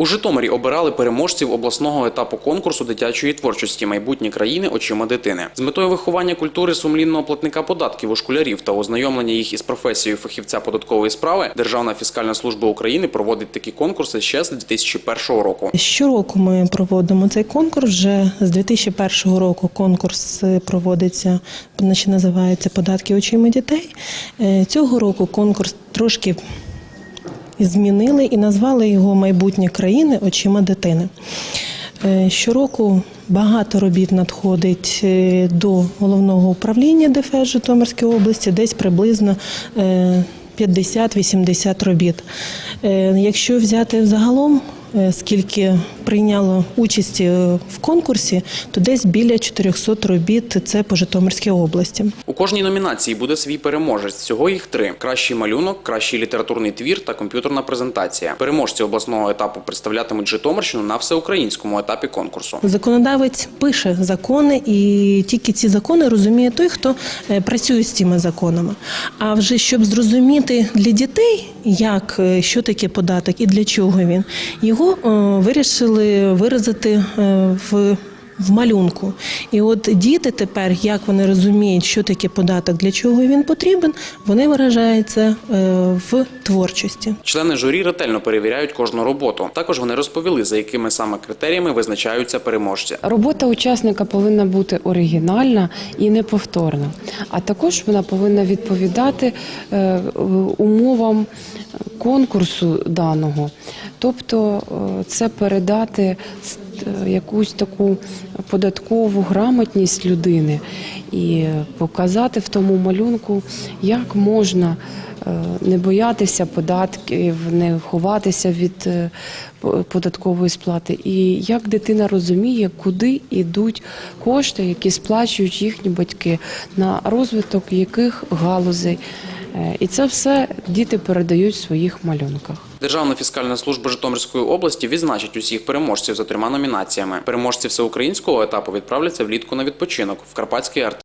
У Житомирі обирали переможців обласного етапу конкурсу дитячої творчості майбутнє країни очима дитини з метою виховання культури сумлінного платника податків у школярів та ознайомлення їх із професією фахівця податкової справи. Державна фіскальна служба України проводить такі конкурси ще з 2001 року. Щороку ми проводимо цей конкурс. Вже з 2001 року конкурс проводиться, значить, називається Податки очима дітей. Е, Цього року конкурс трошки змінили і назвали його Майбутнє країни очима дитини. Е, Щороку багато робіт надходить е, до головного управління ДФС Житомирської області, десь приблизно е, 50-80 робіт. Е, Якщо взяти взагалом, е, скільки прийняло участь е, в конкурсі, то десь біля 400 робіт це по Житомирській області. У кожній номінації буде свій переможець. Всього їх три: кращий малюнок, кращий літературний твір та комп'ютерна презентація. Переможці обласного етапу представлятимуть Житомирщину на всеукраїнському етапі конкурсу. Законодавець пише закони, і тільки ці закони розуміє той, хто е, працює з цими законами. А вже щоб зрозуміти для дітей, як е, що таке податок і для чого він, його е, вирішили виразити е, в. В малюнку, і от діти тепер, як вони розуміють, що таке податок, для чого він потрібен, вони виражаються е, в творчості. Члени журі ретельно перевіряють кожну роботу. Також вони розповіли, за якими саме критеріями визначаються переможці. Робота учасника повинна бути оригінальна і неповторна, а також вона повинна відповідати умовам конкурсу даного. Тобто е, це передати е, якусь таку податкову грамотність людини і показати в тому малюнку, як можна е, не боятися податків, не ховатися від податкової сплати, і як дитина розуміє, куди йдуть кошти, які сплачують їхні батьки, на розвиток яких галузей. Е, І це все діти передають в своїх малюнках. Державна фіскальна служба Житомирської області відзначить усіх переможців за трьома номінаціями. Переможці всеукраїнського етапу відправляться влітку на відпочинок в Карпатський арт.